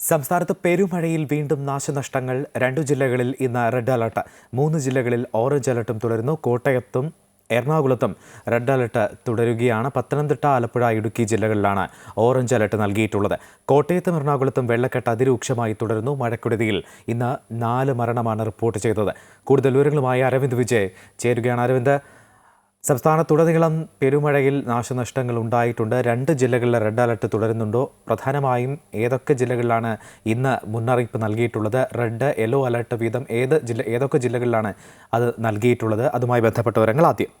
സംസ്ഥാനത്ത് പെരുമഴയിൽ വീണ്ടും നാശനഷ്ടങ്ങൾ. രണ്ടു ജില്ലകളിൽ ഇന്ന് റെഡ് അലർട്ട് മൂന്ന് ജില്ലകളിൽ ഓറഞ്ച് അലർട്ടും തുടരുന്നു. കോട്ടയത്തും എറണാകുളത്തും റെഡ് അലർട്ട് തുടരുകയാണ്. പത്തനംതിട്ട ആലപ്പുഴ ഇടുക്കി ജില്ലകളിലാണ് ഓറഞ്ച് അലർട്ട് നൽകിയിട്ടുള്ളത്. കോട്ടയത്തും എറണാകുളത്തും വെള്ളക്കെട്ട് അതിരൂക്ഷമായി തുടരുന്നു. മഴക്കെടുതിയിൽ ഇന്ന് നാല് മരണമാണ് റിപ്പോർട്ട് ചെയ്തത്. കൂടുതൽ വിവരങ്ങളുമായി അരവിന്ദ് വിജയ് ചേരുകയാണ്. അരവിന്ദ് സംസ്ഥാനത്തുടനീളം പെരുമഴയിൽ നാശനഷ്ടങ്ങൾ ഉണ്ടായിട്ടുണ്ട് രണ്ട് ജില്ലകളിലെ റെഡ് അലർട്ട് തുടരുന്നുണ്ടോ? പ്രധാനമായും ഏതൊക്കെ ജില്ലകളിലാണ് ഇന്ന് മുന്നറിയിപ്പ് നൽകിയിട്ടുള്ളത്? റെഡ് യെല്ലോ അലർട്ട് വീതം ഏത് ജില്ല ഏതൊക്കെ ജില്ലകളിലാണ് അത് നൽകിയിട്ടുള്ളത്? അതുമായി ബന്ധപ്പെട്ട വിവരങ്ങൾ ആദ്യം.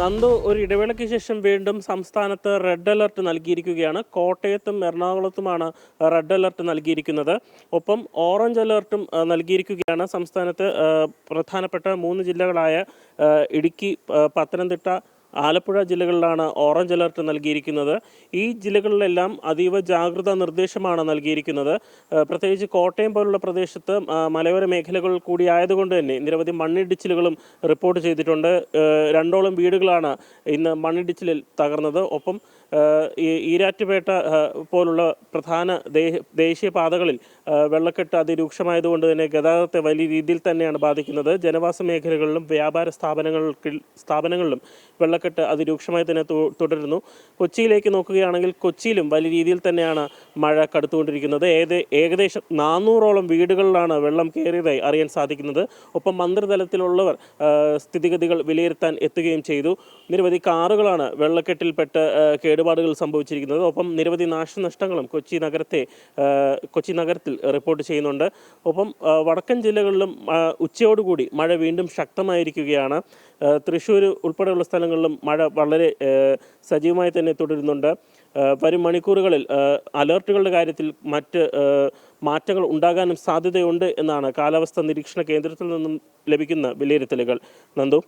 നന്ദു ഒരു ഇടവേളയ്ക്ക് ശേഷം വീണ്ടും സംസ്ഥാനത്ത് റെഡ് അലർട്ട് നൽകിയിരിക്കുകയാണ്. കോട്ടയത്തും എറണാകുളത്തുമാണ് റെഡ് അലർട്ട് നൽകിയിരിക്കുന്നത്. ഒപ്പം ഓറഞ്ച് അലർട്ടും നൽകിയിരിക്കുകയാണ് സംസ്ഥാനത്ത് പ്രധാനപ്പെട്ട മൂന്ന് ജില്ലകളായ ഇടുക്കി പത്തനംതിട്ട ആലപ്പുഴ ജില്ലകളിലാണ് ഓറഞ്ച് അലർട്ട് നൽകിയിരിക്കുന്നത്. ഈ ജില്ലകളിലെല്ലാം അതീവ ജാഗ്രതാ നിർദ്ദേശമാണ് നൽകിയിരിക്കുന്നത്. പ്രത്യേകിച്ച് കോട്ടയം പോലുള്ള പ്രദേശത്ത് മലയോര മേഖലകൾ കൂടി ആയതുകൊണ്ട് തന്നെ നിരവധി മണ്ണിടിച്ചിലുകളും റിപ്പോർട്ട് ചെയ്തിട്ടുണ്ട്. രണ്ടോളം വീടുകളാണ് ഇന്ന് മണ്ണിടിച്ചിലിൽ തകർന്നത്. ഒപ്പം ഈരാറ്റുപേട്ട പോലുള്ള പ്രധാന ദേശീയ പാതകളിൽ വെള്ളക്കെട്ട് അതിരൂക്ഷമായതുകൊണ്ട് തന്നെ ഗതാഗതത്തെ വലിയ രീതിയിൽ തന്നെയാണ് ബാധിക്കുന്നത്. ജനവാസ മേഖലകളിലും വ്യാപാര സ്ഥാപനങ്ങൾക്ക് സ്ഥാപനങ്ങളിലും വെള്ളക്കെട്ട് അതിരൂക്ഷമായി തന്നെ തുടരുന്നു. കൊച്ചിയിലേക്ക് നോക്കുകയാണെങ്കിൽ കൊച്ചിയിലും വലിയ രീതിയിൽ തന്നെയാണ് മഴ കടുത്തുകൊണ്ടിരിക്കുന്നത്. ഏത് ഏകദേശം നാനൂറോളം വീടുകളിലാണ് വെള്ളം കയറിയതായി അറിയാൻ സാധിക്കുന്നത്. ഒപ്പം മന്ത്രിതലത്തിലുള്ളവർ സ്ഥിതിഗതികൾ വിലയിരുത്താൻ എത്തുകയും ചെയ്തു. നിരവധി കാറുകളാണ് വെള്ളക്കെട്ടിൽപ്പെട്ട് ആ, കേടുപാടുകൾ സംഭവിച്ചിരിക്കുന്നത്. ഒപ്പം നിരവധി നാശനഷ്ടങ്ങളും കൊച്ചി നഗരത്തെ കൊച്ചി നഗരത്തിൽ റിപ്പോർട്ട് ചെയ്യുന്നുണ്ട്. ഒപ്പം വടക്കൻ ജില്ലകളിലും ഉച്ചയോടുകൂടി മഴ വീണ്ടും ശക്തമായിരിക്കുകയാണ്. തൃശ്ശൂർ ഉൾപ്പെടെയുള്ള സ്ഥലങ്ങളിലും മഴ വളരെ സജീവമായി തന്നെ തുടരുന്നുണ്ട്. വരും മണിക്കൂറുകളിൽ അലർട്ടുകളുടെ കാര്യത്തിൽ മറ്റ് മാറ്റങ്ങൾ ഉണ്ടാകാനും സാധ്യതയുണ്ട് എന്നാണ് കാലാവസ്ഥാ നിരീക്ഷണ കേന്ദ്രത്തിൽ നിന്നും ലഭിക്കുന്ന വിലയിരുത്തലുകൾ. നന്ദു.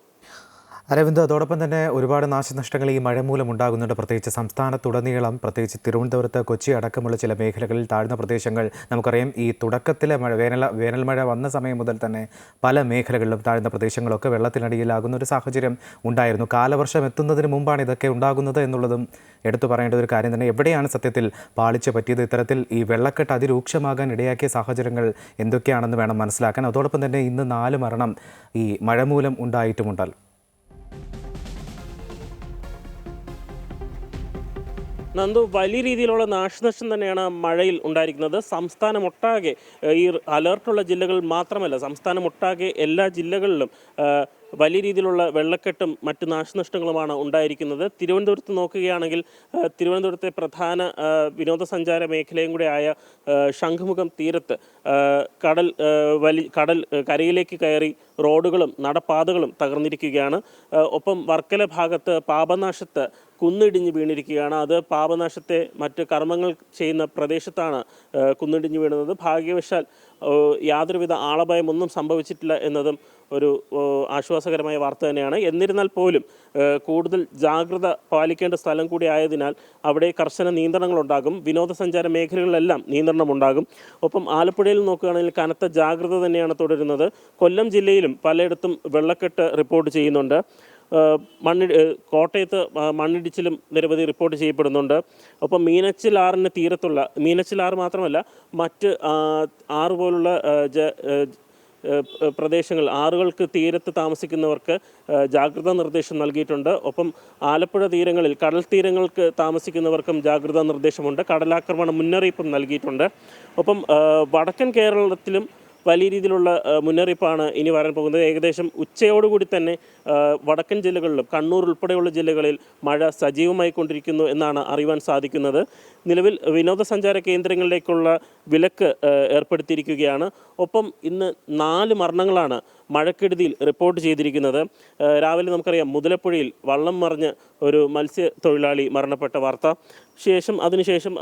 അരവിന്ദ് അതോടൊപ്പം തന്നെ ഒരുപാട് നാശനഷ്ടങ്ങൾ ഈ മഴ മൂലം ഉണ്ടാകുന്നുണ്ട്. പ്രത്യേകിച്ച് സംസ്ഥാനത്തുടനീളം പ്രത്യേകിച്ച് തിരുവനന്തപുരത്ത് കൊച്ചി അടക്കമുള്ള ചില മേഖലകളിൽ താഴ്ന്ന പ്രദേശങ്ങൾ. നമുക്കറിയാം ഈ തുടക്കത്തിലെ മഴ വേനൽ വേനൽ മഴ വന്ന സമയം മുതൽ തന്നെ പല മേഖലകളിലും താഴ്ന്ന പ്രദേശങ്ങളൊക്കെ വെള്ളത്തിനടിയിലാകുന്ന ഒരു സാഹചര്യം ഉണ്ടായിരുന്നു. കാലവർഷം എത്തുന്നതിന് മുമ്പാണ് ഇതൊക്കെ ഉണ്ടാകുന്നത് എന്നുള്ളതും എടുത്തു പറയേണ്ട ഒരു കാര്യം തന്നെ. എവിടെയാണ് സത്യത്തിൽ പാളിച്ച പറ്റിയത്? ഇത്തരത്തിൽ ഈ വെള്ളക്കെട്ട് അതിരൂക്ഷമാകാൻ ഇടയാക്കിയ സാഹചര്യങ്ങൾ എന്തൊക്കെയാണെന്ന് വേണം മനസ്സിലാക്കാൻ. അതോടൊപ്പം തന്നെ ഇന്ന് നാല് മരണം ഈ മഴ മൂലം ഉണ്ടായിട്ടുമുണ്ടല്ലോ നന്ദു വലിയ രീതിയിലുള്ള നാശനഷ്ടം തന്നെയാണ് മഴയിൽ ഉണ്ടായിരിക്കുന്നത്. സംസ്ഥാനമൊട്ടാകെ ഈ അലേർട്ടുള്ള ജില്ലകൾ മാത്രമല്ല സംസ്ഥാനമൊട്ടാകെ എല്ലാ ജില്ലകളിലും വലിയ രീതിയിലുള്ള വെള്ളക്കെട്ടും മറ്റ് നാശനഷ്ടങ്ങളുമാണ് ഉണ്ടായിരിക്കുന്നത്. തിരുവനന്തപുരത്ത് നോക്കുകയാണെങ്കിൽ തിരുവനന്തപുരത്തെ പ്രധാന വിനോദസഞ്ചാര മേഖലയും കൂടെ ആയ ശംഖുമുഖം തീരത്ത് കടൽ വലി കടൽ കരയിലേക്ക് കയറി റോഡുകളും നടപ്പാതകളും തകർന്നിരിക്കുകയാണ്. ഒപ്പം വർക്കല ഭാഗത്ത് പാപനാശത്ത് കുന്നിടിഞ്ഞ് വീണിരിക്കുകയാണ്. അത് പാപനാശത്തെ മറ്റ് കർമ്മങ്ങൾ ചെയ്യുന്ന പ്രദേശത്താണ് കുന്നിടിഞ്ഞ് വീണത്. ഭാഗ്യവശാൽ യാതൊരുവിധ ആളഭയമൊന്നും സംഭവിച്ചിട്ടില്ല എന്നതും ഒരു ആശ്വാസകരമായ വാർത്ത തന്നെയാണ്. എന്നിരുന്നാൽ പോലും കൂടുതൽ ജാഗ്രത പാലിക്കേണ്ട സ്ഥലം കൂടി ആയതിനാൽ അവിടെ കർശന നിയന്ത്രണങ്ങളുണ്ടാകും. വിനോദസഞ്ചാര മേഖലകളിലെല്ലാം നിയന്ത്രണമുണ്ടാകും. ഒപ്പം ആലപ്പുഴയിൽ നോക്കുകയാണെങ്കിൽ കനത്ത ജാഗ്രത തന്നെയാണ് തുടരുന്നത്. കൊല്ലം ജില്ലയിലും പലയിടത്തും വെള്ളക്കെട്ട് റിപ്പോർട്ട് ചെയ്യുന്നുണ്ട്. മണ്ണി കോട്ടയത്ത് മണ്ണിടിച്ചിലും നിരവധി റിപ്പോർട്ട് ചെയ്യപ്പെടുന്നുണ്ട്. ഒപ്പം മീനച്ചിലാറിന് തീരത്തുള്ള മീനച്ചിലാർ മാത്രമല്ല മറ്റ് ആറ് പോലുള്ള ജ പ്രദേശങ്ങൾ ആറുകൾക്ക് തീരത്ത് താമസിക്കുന്നവർക്ക് ജാഗ്രതാ നിർദ്ദേശം നൽകിയിട്ടുണ്ട്. ഒപ്പം ആലപ്പുഴ തീരങ്ങളിൽ കടൽ തീരങ്ങൾക്ക് താമസിക്കുന്നവർക്കും ജാഗ്രതാ നിർദ്ദേശമുണ്ട്. കടലാക്രമണ മുന്നറിയിപ്പും നൽകിയിട്ടുണ്ട്. ഒപ്പം വടക്കൻ കേരളത്തിലും വലിയ രീതിയിലുള്ള മുന്നറിയിപ്പാണ് ഇനി വരാൻ പോകുന്നത്. ഏകദേശം ഉച്ചയോടുകൂടി തന്നെ വടക്കൻ ജില്ലകളിലും കണ്ണൂർ ഉൾപ്പെടെയുള്ള ജില്ലകളിൽ മഴ സജീവമായി കൊണ്ടിരിക്കുന്നു എന്നാണ് അറിയുവാൻ സാധിക്കുന്നത്. നിലവിൽ വിനോദസഞ്ചാര കേന്ദ്രങ്ങളിലേക്കുള്ള വിലക്ക് ഏർപ്പെടുത്തിയിരിക്കുകയാണ്. ഒപ്പം ഇന്ന് നാല് മരണങ്ങളാണ് മഴക്കെടുതിയിൽ റിപ്പോർട്ട് ചെയ്തിരിക്കുന്നത്. രാവിലെ നമുക്കറിയാം മുതലപ്പുഴയിൽ വള്ളം മറിഞ്ഞ് ഒരു മത്സ്യത്തൊഴിലാളി മരണപ്പെട്ട വാർത്ത. ശേഷം അതിനുശേഷം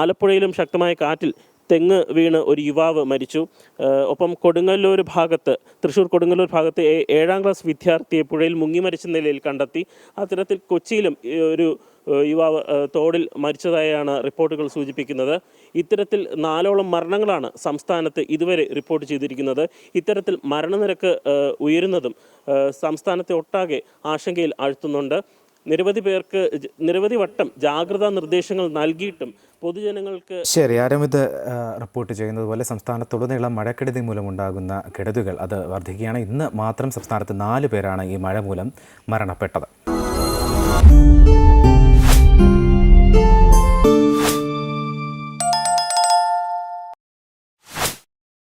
ആലപ്പുഴയിലും ശക്തമായ കാറ്റിൽ തെങ്ങ് വീണ് ഒരു യുവാവ് മരിച്ചു. ഒപ്പം കൊടുങ്ങല്ലൂർ ഭാഗത്ത് തൃശ്ശൂർ കൊടുങ്ങല്ലൂർ ഭാഗത്ത് ഏഴാം ക്ലാസ് വിദ്യാർത്ഥിയെ പുഴയിൽ മുങ്ങി മരിച്ച നിലയിൽ കണ്ടെത്തി. അത്തരത്തിൽ കൊച്ചിയിലും ഒരു യുവാവ് തോടിൽ മരിച്ചതായാണ് റിപ്പോർട്ടുകൾ സൂചിപ്പിക്കുന്നത്. ഇത്തരത്തിൽ നാലോളം മരണങ്ങളാണ് സംസ്ഥാനത്ത് ഇതുവരെ റിപ്പോർട്ട് ചെയ്തിരിക്കുന്നത്. ഇത്തരത്തിൽ മരണനിരക്ക് ഉയരുന്നതും സംസ്ഥാനത്തെ ഒട്ടാകെ ആശങ്കയിൽ ആഴ്ത്തുന്നുണ്ട് നിരവധി പേർക്ക് നിരവധി വട്ടം ജാഗ്രതാ നിർദ്ദേശങ്ങൾ നൽകിയിട്ടും പൊതുജനങ്ങൾക്ക് ശരി ആരും റിപ്പോർട്ട് ചെയ്യുന്നത് പോലെ സംസ്ഥാനത്തുടനീളം മഴക്കെടുതി മൂലമുണ്ടാകുന്ന കെടുതികൾ അത് വർദ്ധിക്കുകയാണ്. ഇന്ന് മാത്രം സംസ്ഥാനത്ത് നാല് പേരാണ് ഈ മഴ മൂലം മരണപ്പെട്ടത്.